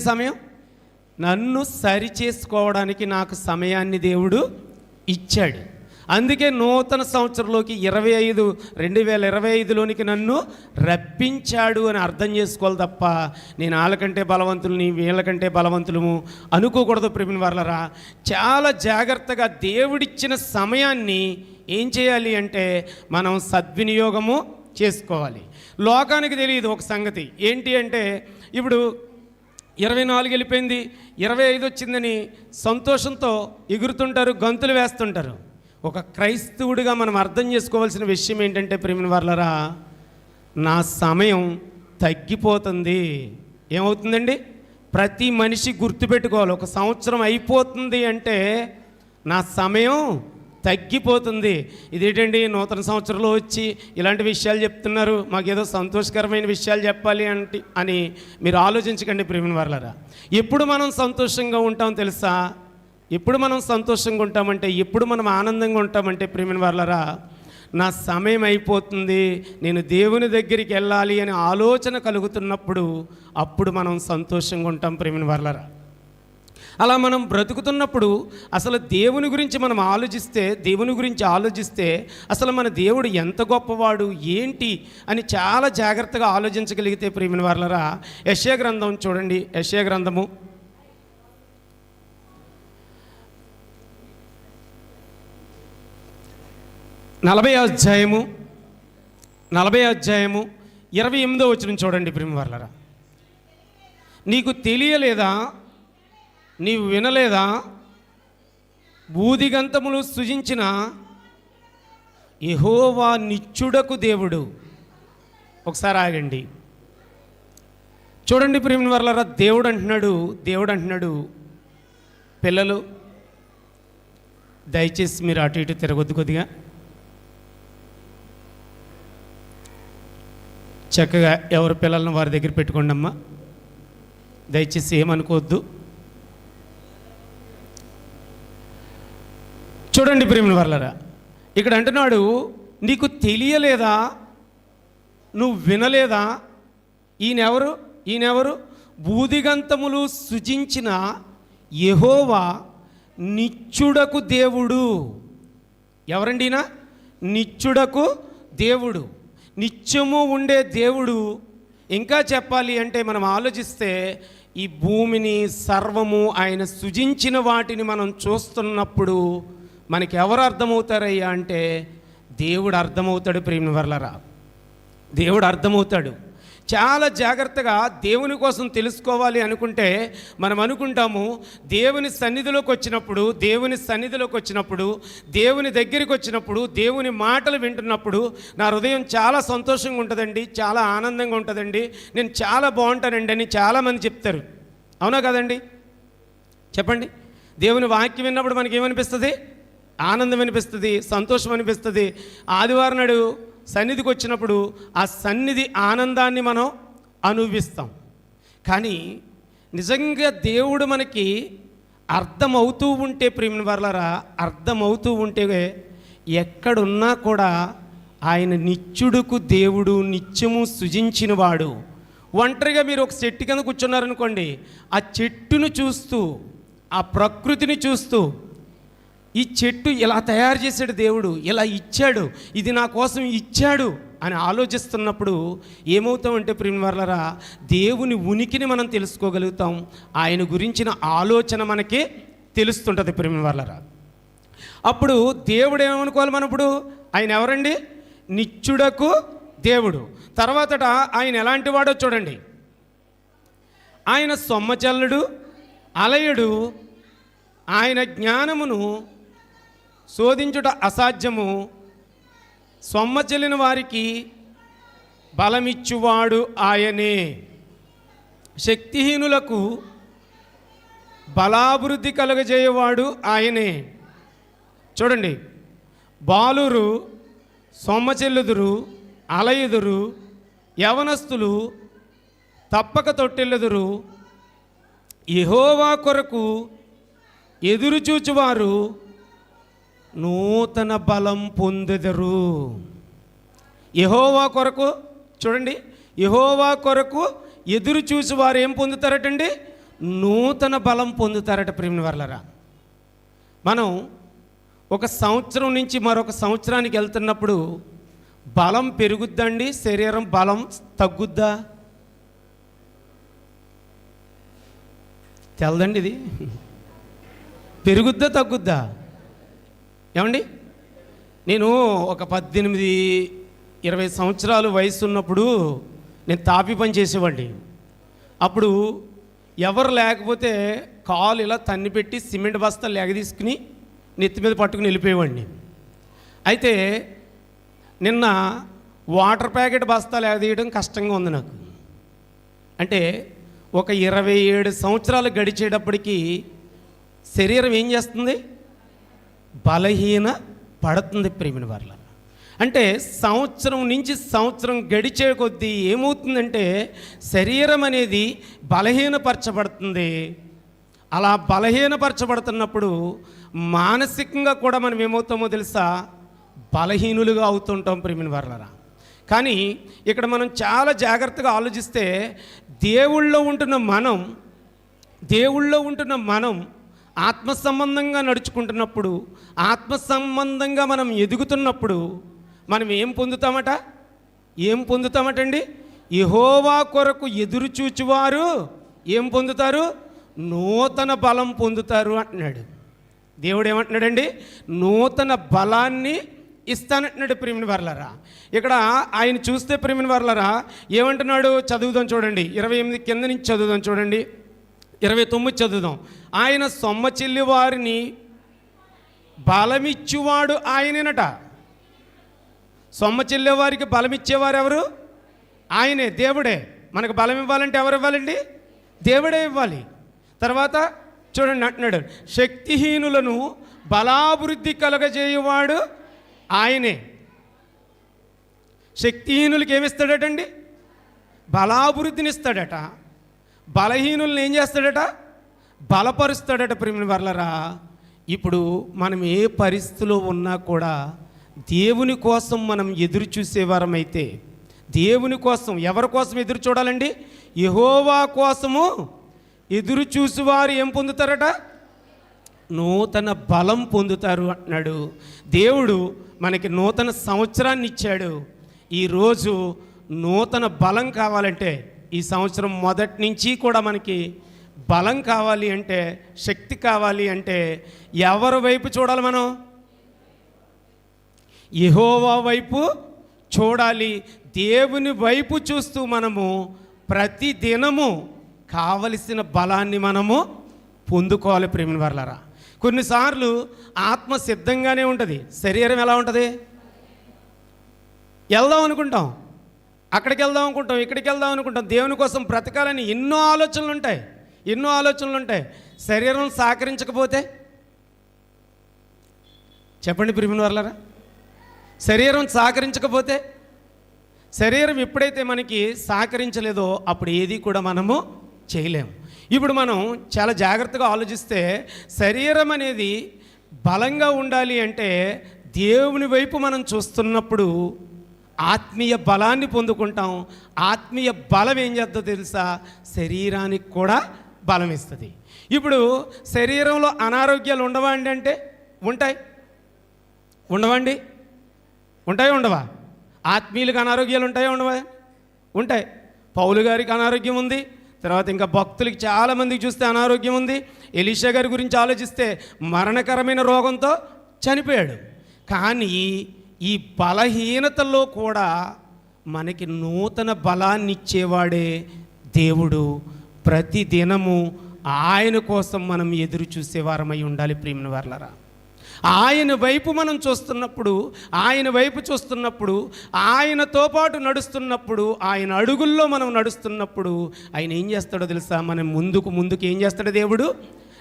సమయం? నన్ను సరి చేసుకోవడానికి నాకు సమయాన్ని దేవుడు ఇచ్చాడు. అందుకే నూతన సంవత్సరంలోకి ఇరవై ఐదు రెండు వేల ఇరవై ఐదులోనికి నన్ను రప్పించాడు అని అర్థం చేసుకోవాలి తప్ప నేను వాళ్ళకంటే బలవంతులని వీళ్ళకంటే బలవంతులము అనుకోకూడదు ప్రేమిన వాళ్ళరా చాలా జాగ్రత్తగా దేవుడిచ్చిన సమయాన్ని ఏం చేయాలి అంటే మనం సద్వినియోగము చేసుకోవాలి. లోకానికి తెలియదు ఒక సంగతి. ఏంటి అంటే ఇప్పుడు ఇరవై నాలుగు వెళ్ళిపోయింది. ఇరవై ఐదు వచ్చిందని సంతోషంతో ఎగురుతుంటారు గంతులు వేస్తుంటారు. ఒక క్రైస్తవుడిగా మనం అర్థం చేసుకోవాల్సిన విషయం ఏంటంటే ప్రేమిన వర్లరా నా సమయం తగ్గిపోతుంది. ఏమవుతుందండి? ప్రతి మనిషి గుర్తుపెట్టుకోవాలి. ఒక సంవత్సరం అయిపోతుంది అంటే నా సమయం తగ్గిపోతుంది. ఇదేంటండి? నూతన సంవత్సరంలో వచ్చి ఇలాంటి విషయాలు చెప్తున్నారు. మాకేదో సంతోషకరమైన విషయాలు చెప్పాలి అంటే అని మీరు ఆలోచించకండి ప్రేమిని వర్లరా. ఎప్పుడు మనం సంతోషంగా ఉంటాం తెలుసా? ఎప్పుడు మనం సంతోషంగా ఉంటామంటే ఎప్పుడు మనం ఆనందంగా ఉంటామంటే ప్రేమిని వర్లరా నా సమయం అయిపోతుంది. నేను దేవుని దగ్గరికి వెళ్ళాలి అనే ఆలోచన కలుగుతున్నప్పుడు అప్పుడు మనం సంతోషంగా ఉంటాం ప్రేమిని వర్లరా. అలా మనం బ్రతుకుతున్నప్పుడు అసలు దేవుని గురించి మనం ఆలోచిస్తే దేవుని గురించి ఆలోచిస్తే అసలు మన దేవుడు ఎంత గొప్పవాడు ఏంటి అని చాలా జాగ్రత్తగా ఆలోచించగలిగితే ప్రేమిన వాళ్ళరా యశ్యా గ్రంథం చూడండి యశ్యా గ్రంథము. నలభై అధ్యాయము నలభై అధ్యాయము ఇరవై ఎనిమిదో వచ్చిన చూడండి ప్రేమ వాళ్ళరా నీకు తెలియలేదా? నీవు వినలేదా? బూదిగంతములు సృజించిన యహోవా నిత్యుడకు దేవుడు. ఒకసారి ఆగండి. చూడండి ప్రేమిని వర్లరా దేవుడు అంటున్నాడు దేవుడు అంటున్నాడు. పిల్లలు దయచేసి మీరు అటు ఇటు తిరగొద్దు కొద్దిగా. చక్కగా ఎవరి పిల్లలను వారి దగ్గర పెట్టుకోండి అమ్మా దయచేసి ఏమనుకోవద్దు. చూడండి ప్రేమిని వర్లరా. ఇక్కడ అంటున్నాడు నీకు తెలియలేదా? నువ్వు వినలేదా? ఈయనెవరు? ఈయనెవరు? బూదిగంతములు సృజించిన యహోవా నిచ్చుడకు దేవుడు. ఎవరండినా నిచ్చుడకు దేవుడు. నిత్యము ఉండే దేవుడు. ఇంకా చెప్పాలి అంటే మనం ఆలోచిస్తే ఈ భూమిని సర్వము ఆయన సృజించిన వాటిని మనం చూస్తున్నప్పుడు మనకి ఎవరు అర్థమవుతారయ్యా అంటే దేవుడు అర్థమవుతాడు ప్రేమ వర్లరా. దేవుడు అర్థమవుతాడు. చాలా జాగ్రత్తగా దేవుని కోసం తెలుసుకోవాలి అనుకుంటే మనం అనుకుంటాము దేవుని సన్నిధిలోకి వచ్చినప్పుడు దేవుని సన్నిధిలోకి వచ్చినప్పుడు దేవుని దగ్గరికి వచ్చినప్పుడు దేవుని మాటలు వింటున్నప్పుడు నా హృదయం చాలా సంతోషంగా ఉంటుందండి చాలా ఆనందంగా ఉంటుందండి. నేను చాలా బాగుంటానండి అని చాలామంది చెప్తారు. అవునా కదండి? చెప్పండి. దేవుని వాక్యం విన్నప్పుడు మనకి ఏమనిపిస్తుంది ఆనందం అనిపిస్తుంది సంతోషం అనిపిస్తుంది. ఆదివారం నాడు సన్నిధికి వచ్చినప్పుడు ఆ సన్నిధి ఆనందాన్ని మనం అనుభవిస్తాం. కానీ నిజంగా దేవుడు మనకి అర్థమవుతూ ఉంటే ప్రేమిని వర్లరా అర్థమవుతూ ఉంటే ఎక్కడున్నా కూడా ఆయన నిత్యుడుకు దేవుడు నిత్యము సృజించినవాడు. ఒంటరిగా మీరు ఒక చెట్టు కింద కూర్చున్నారనుకోండి ఆ చెట్టును చూస్తూ ఆ ప్రకృతిని చూస్తూ ఈ చెట్టు ఇలా తయారు చేశాడు దేవుడు ఇలా ఇచ్చాడు ఇది నా కోసం ఇచ్చాడు అని ఆలోచిస్తున్నప్పుడు ఏమవుతామంటే ప్రిన్వర్లరా దేవుని ఉనికిని మనం తెలుసుకోగలుగుతాం ఆయన గురించిన ఆలోచన మనకి తెలుస్తుంటుంది ప్రిన్వర్లరా. అప్పుడు దేవుడు ఏమనుకోవాలి మనం ఇప్పుడు ఆయన ఎవరండి? నిత్యుడకు దేవుడు. తర్వాతట ఆయన ఎలాంటి వాడో చూడండి. ఆయన సొమ్మచల్లుడు అలయుడు ఆయన జ్ఞానమును శోధించుట అసాధ్యము. సొమ్మ చెల్లిన వారికి బలమిచ్చువాడు ఆయనే. శక్తిహీనులకు బలాభివృద్ధి కలుగజేయవాడు ఆయనే. చూడండి బాలురు సొమ్మచెల్లుదురు అలయుదురు యవనస్తులు తప్పక తొట్టెల్లుదురు యెహోవా కొరకు ఎదురుచూచువారు నూతన బలం పొందెదరు. యహోవా కొరకు చూడండి యహోవా కొరకు ఎదురు చూసి వారు ఏం పొందుతారటండి? నూతన బలం పొందుతారట ప్రేమిని వర్లరా. మనం ఒక సంవత్సరం నుంచి మరొక సంవత్సరానికి వెళ్తున్నప్పుడు బలం పెరుగుద్దండి శరీరం బలం తగ్గుద్దా? తెలదండి ఇది. పెరుగుద్దా తగ్గుద్దా? ఏమండి? నేను ఒక పద్దెనిమిది ఇరవై సంవత్సరాలు వయసు ఉన్నప్పుడు నేను తాపి పని చేసేవాడిని. అప్పుడు ఎవరు లేకపోతే కాలు ఇలా తన్ని పెట్టి సిమెంట్ బస్తా లేగదీసుకుని నెత్తి మీద పట్టుకుని వెళ్ళిపోయేవాడిని. అయితే నిన్న వాటర్ ప్యాకెట్ బస్తా ఎగదీయడం కష్టంగా ఉంది నాకు. అంటే ఒక ఇరవై ఏడు సంవత్సరాలు గడిచేటప్పటికి శరీరం ఏం చేస్తుంది? బలహీన పడుతుంది ప్రేమిన వర్ల. అంటే సంవత్సరం నుంచి సంవత్సరం గడిచే కొద్దీ ఏమవుతుందంటే శరీరం అనేది బలహీనపరచబడుతుంది. అలా బలహీనపరచబడుతున్నప్పుడు మానసికంగా కూడా మనం ఏమవుతామో తెలుసా? బలహీనులుగా అవుతుంటాం ప్రేమిన వాళ్ళరా కానీ ఇక్కడ మనం చాలా జాగ్రత్తగా ఆలోచిస్తే దేవుళ్ళో ఉంటున్న మనం దేవుళ్ళో ఉంటున్న మనం ఆత్మ సంబంధంగా నడుచుకుంటున్నప్పుడు ఆత్మ సంబంధంగా మనం ఎదుగుతున్నప్పుడు మనం ఏం పొందుతామట? ఏం పొందుతామటండి? యహోవా కొరకు ఎదురుచూచువారు ఏం పొందుతారు? నూతన బలం పొందుతారు అంటున్నాడు. దేవుడు ఏమంటున్నాడండి నూతన బలాన్ని ఇస్తానంటున్నాడు ప్రేమిని వర్లరా. ఇక్కడ ఆయన చూస్తే ప్రేమిని వర్లరా ఏమంటున్నాడు? చదువుదాం చూడండి. ఇరవై ఎనిమిది కింద నుంచి చదువుదాం చూడండి. ఇరవై తొమ్మిది చదువుదాం. ఆయన సొమ్మ చెల్లి వారిని బలమిచ్చువాడు ఆయనేనట. సొమ్మ చెల్లె వారికి బలమిచ్చేవారు ఎవరు? ఆయనే దేవుడే. మనకు బలం ఇవ్వాలంటే ఎవరు ఇవ్వాలండి? దేవుడే ఇవ్వాలి. తర్వాత చూడండి అంటున్నాడు. శక్తిహీనులను బలాభివృద్ధి కలగజేయువాడు ఆయనే. శక్తిహీనులకి ఏమిస్తాడటండి? బలాభివృద్ధిని ఇస్తాడట బలహీనుల్ని ఏం చేస్తాడట? బలపరుస్తాడట ప్రేమిని వర్లరా. ఇప్పుడు మనం ఏ పరిస్థితిలో ఉన్నా కూడా దేవుని కోసం మనం ఎదురు చూసేవారమైతే దేవుని కోసం ఎవరి కోసం ఎదురు చూడాలండి? యహోవా కోసము ఎదురు చూసేవారు ఏం పొందుతారట? నూతన బలం పొందుతారు అంటున్నాడు. దేవుడు మనకి నూతన సంవత్సరాన్ని ఇచ్చాడు ఈరోజు నూతన బలం కావాలంటే ఈ సంవత్సరం మొదటి నుంచి కూడా మనకి బలం కావాలి అంటే శక్తి కావాలి అంటే ఎవరి వైపు చూడాలి మనం? యెహోవా వైపు చూడాలి. దేవుని వైపు చూస్తూ మనము ప్రతి దినము కావలసిన బలాన్ని మనము పొందుకోవాలి ప్రేమిని వర్లరా. కొన్నిసార్లు ఆత్మ సిద్ధంగానే ఉంటుంది. శరీరం ఎలా ఉంటుంది? వెళ్దాం అనుకుంటాం. అక్కడికి వెళ్దాం అనుకుంటాం ఇక్కడికి వెళ్దాం అనుకుంటాం. దేవుని కోసం బ్రతకాలని ఎన్నో ఆలోచనలు ఉంటాయి ఎన్నో ఆలోచనలు ఉంటాయి శరీరం సహకరించకపోతే? చెప్పండి ప్రిమిన వర్లరా. శరీరం సహకరించకపోతే? శరీరం ఎప్పుడైతే మనకి సహకరించలేదో అప్పుడు ఏది కూడా మనము చేయలేము. ఇప్పుడు మనం చాలా జాగ్రత్తగా ఆలోచిస్తే శరీరం అనేది బలంగా ఉండాలి అంటే దేవుని వైపు మనం చూస్తున్నప్పుడు ఆత్మీయ బలాన్ని పొందుకుంటాం. ఆత్మీయ బలం ఏం చేద్దో తెలుసా? శరీరానికి కూడా బలం ఇస్తుంది. ఇప్పుడు శరీరంలో అనారోగ్యాలు ఉండవా అండి అంటే? ఉంటాయి. ఉండవండి ఉంటాయి ఉండవా? ఆత్మీయులకు అనారోగ్యాలు ఉంటాయో ఉండవా? ఉంటాయి. పౌలు గారికి అనారోగ్యం ఉంది. తర్వాత ఇంకా భక్తులకి చాలామందికి చూస్తే అనారోగ్యం ఉంది. ఎలీషా గారి గురించి ఆలోచిస్తే మరణకరమైన రోగంతో చనిపోయాడు. కానీ ఈ బలహీనతలో కూడా మనకి నూతన బలాన్ని ఇచ్చేవాడే దేవుడు. ప్రతి దినము ఆయన కోసం మనం ఎదురు చూసేవారమై ఉండాలి ప్రేమిన వర్లరా. ఆయన వైపు మనం చూస్తున్నప్పుడు ఆయన వైపు చూస్తున్నప్పుడు ఆయనతో పాటు నడుస్తున్నప్పుడు ఆయన అడుగుల్లో మనం నడుస్తున్నప్పుడు ఆయన ఏం చేస్తాడో తెలుసా? మనం ముందుకు ముందుకు ఏం చేస్తాడు దేవుడు?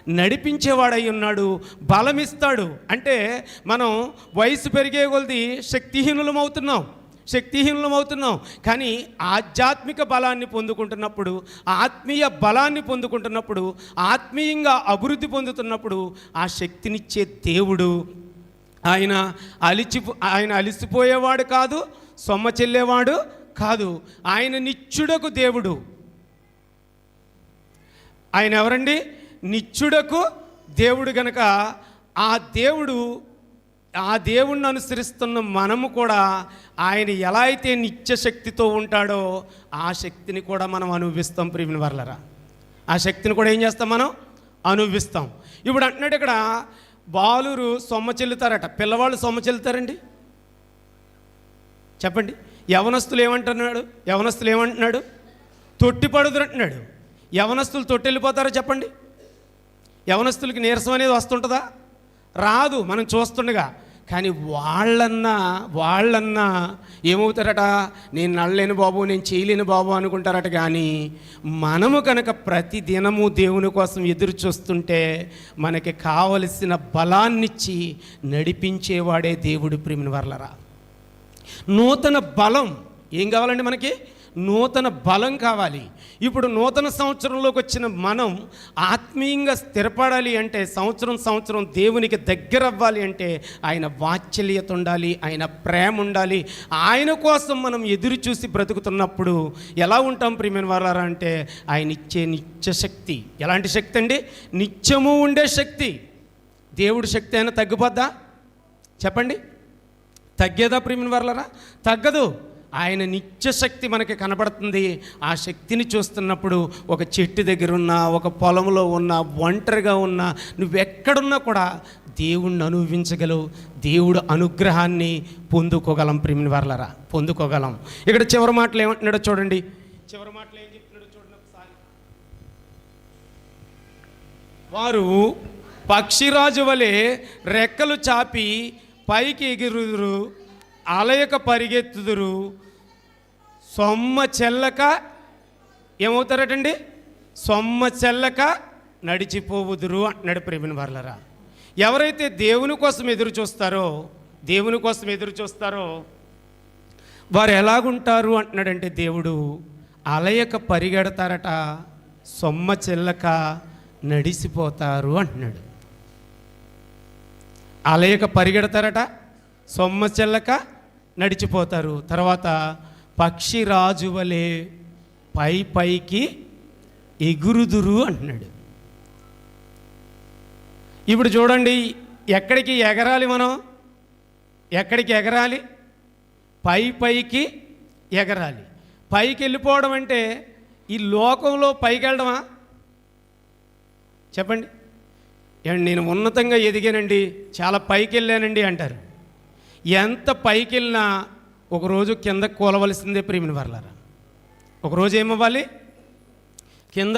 నడిపించేవాడై ఉన్నాడు బలమిస్తాడు. అంటే మనం వయసు పెరిగే కొలది శక్తిహీనులం అవుతున్నాం శక్తిహీనులం అవుతున్నాం కానీ ఆధ్యాత్మిక బలాన్ని పొందుకుంటున్నప్పుడు ఆత్మీయ బలాన్ని పొందుకుంటున్నప్పుడు ఆత్మీయంగా అభివృద్ధి పొందుతున్నప్పుడు ఆ శక్తినిచ్చే దేవుడు. ఆయన అలిచి ఆయన అలిసిపోయేవాడు కాదు సొమ్మ చెల్లేవాడు కాదు. ఆయన నిత్యుడకు దేవుడు. ఆయన ఎవరండి? నిత్యుడకు దేవుడు గనక ఆ దేవుడు ఆ దేవుణ్ణి అనుసరిస్తున్న మనము కూడా ఆయన ఎలా అయితే నిత్య శక్తితో ఉంటాడో ఆ శక్తిని కూడా మనం అనుభవిస్తాం ప్రియమైన వర్లరా. ఆ శక్తిని కూడా ఏం చేస్తాం మనం? అనుభవిస్తాం. ఇప్పుడు అంటున్నాడు ఇక్కడ బాలురు సొమ్మ చెల్లుతారట. పిల్లవాళ్ళు సొమ్మ చెల్లుతారండి? చెప్పండి. యవనస్తులు ఏమంటున్నాడు? యవనస్తులు ఏమంటున్నాడు? తొట్టి పడుదురు అంటున్నాడు. యవనస్తులు తొట్టి వెళ్ళిపోతారో చెప్పండి? యవనస్తులకి నీరసం అనేది వస్తుంటుందా? రాదు మనం చూస్తుండగా. కానీ వాళ్ళన్నా వాళ్ళన్నా ఏమవుతారట? నేను నడలేను బాబు నేను చేయలేను బాబు అనుకుంటారట కానీ మనము కనుక ప్రతి దినము దేవుని కోసం ఎదురు చూస్తుంటే మనకి కావలసిన బలాన్నిచ్చి నడిపించేవాడే దేవుడు ప్రేమిని వర్లరా. నూతన బలం ఏం కావాలండి మనకి? నూతన బలం కావాలి. ఇప్పుడు నూతన సంవత్సరంలోకి వచ్చిన మనం ఆత్మీయంగా స్థిరపడాలి అంటే సంవత్సరం సంవత్సరం దేవునికి దగ్గర అవ్వాలి అంటే ఆయన వాత్సల్యత ఉండాలి ఆయన ప్రేమ ఉండాలి. ఆయన కోసం మనం ఎదురు చూసి బ్రతుకుతున్నప్పుడు ఎలా ఉంటాం ప్రియమైన వారారా అంటే ఆయన ఇచ్చే నిత్య శక్తి. ఎలాంటి శక్తి అండి? నిత్యము ఉండే శక్తి. దేవుడి శక్తి అయినా తగ్గిపోద్దా? చెప్పండి. తగ్గేదా ప్రియమైన వర్లరా తగ్గదు. ఆయన నిత్యశక్తి మనకి కనబడుతుంది. ఆ శక్తిని చూస్తున్నప్పుడు ఒక చెట్టు దగ్గర ఉన్న ఒక పొలంలో ఉన్న ఒంటరిగా ఉన్న నువ్వెక్కడున్నా కూడా దేవుణ్ణి అనుభవించగలవు. దేవుడు అనుగ్రహాన్ని పొందుకోగలం ప్రేమిని వర్లరా. పొందుకోగలం. ఇక్కడ చివరి మాటలు ఏమంటున్నాడో చూడండి. చివరి మాటలు ఏం చెప్తున్నాడో చూడండి ఒకసారి. వారు పక్షిరాజు వలె రెక్కలు చాపి పైకి ఎగురుదురు. అలయక పరిగెత్తుదురు. సొమ్మ చెల్లక ఏమవుతారటండి? సొమ్మ చెల్లక నడిచిపోవుదురు అంటున్నాడు ప్రేమిన వర్లరా. ఎవరైతే దేవుని కోసం ఎదురు చూస్తారో దేవుని కోసం ఎదురు చూస్తారో వారు ఎలాగుంటారు అంటున్నాడంటే దేవుడు అలయక పరిగెడతారట సొమ్మ చెల్లక నడిసిపోతారు అంటున్నాడు. అలయక పరిగెడతారట సొమ్మ చెల్లక నడిచిపోతారు. తర్వాత పక్షి రాజు వలె పై పైకి ఎగురుదురు అంటున్నాడు. ఇప్పుడు చూడండి ఎక్కడికి ఎగరాలి మనం? ఎక్కడికి ఎగరాలి? పై పైకి ఎగరాలి. పైకి వెళ్ళిపోవడం అంటే ఈ లోకంలో పైకి వెళ్ళడమా? చెప్పండి. నేను ఉన్నతంగా ఎదిగానండి చాలా పైకి వెళ్ళానండి అంటారు. ఎంత పైకి వెళ్ళినా ఒకరోజు కింద కూలవలసిందే ప్రేమిని వర్లారా. ఒకరోజు ఏమవ్వాలి? కింద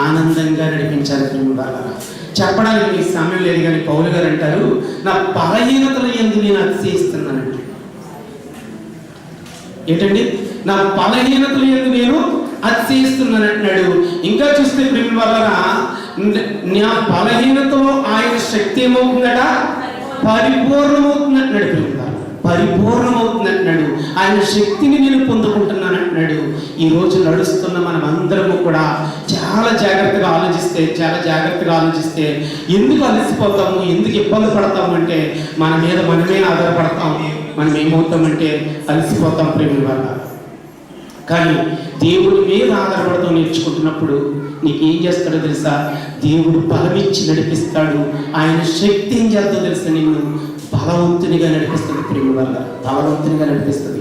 ఆనందంగా నడిపించాలి ప్రేమ చెప్పడానికి మీకు సమయం లేదు కానీ పౌలు గారు అంటారు నా బలహీనతల ఎందు నేను అతిశయిస్తున్నానండి. ఏంటండి? నా బలహీనతలు ఎందు నేను అతిశయిస్తున్నాను అంటున్నాడు ఇంకా చూస్తే ప్రేమ వల్ల నా బలహీనతలో ఆయన శక్తి ఏమవుతుందట? పరిపూర్ణమవుతుంది అంటున్నాడు ప్రేమ పరిపూర్ణమవుతుందంటున్నాడు ఆయన శక్తిని నేను పొందుకుంటున్నానంటున్నాడు. ఈరోజు నడుస్తున్న మనం అందరము కూడా చాలా జాగ్రత్తగా ఆలోచిస్తే చాలా జాగ్రత్తగా ఆలోచిస్తే ఎందుకు అలసిపోతాము ఎందుకు ఇబ్బంది పడతాము అంటే మన మీద మనమే ఆధారపడతాం మనం ఏమవుతామంటే అలసిపోతాం ప్రేమ వల్ల. కానీ దేవుడి మీద ఆధారపడతాం నేర్చుకుంటున్నప్పుడు నీకు ఏం చేస్తాడో తెలుసా? దేవుడు బలమిచ్చి నడిపిస్తాడు. ఆయన శక్తి ఏం చేస్తాడో తెలుసా నిన్ను బలవంతునిగా నడిపిస్తుంది ప్రేమ వల్ల. బలవంతునిగా నడిపిస్తుంది.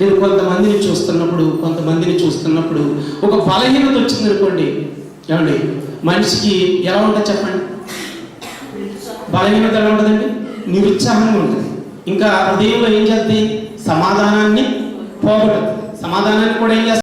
నేను కొంతమందిని చూస్తున్నప్పుడు కొంతమందిని చూస్తున్నప్పుడు ఒక బలహీనత వచ్చింది అనుకోండి. ఏమండి? మనిషికి ఎలా ఉంటుంది చెప్పండి? బలహీనత ఎలా ఉంటుందండి? నిరుత్సాహంగా ఉంటుంది. ఇంకా హృదయంలో ఏం చేస్తుంది? సమాధానాన్ని పోగొట్టదు సమాధానాన్ని కూడా ఏం చేస్తుంది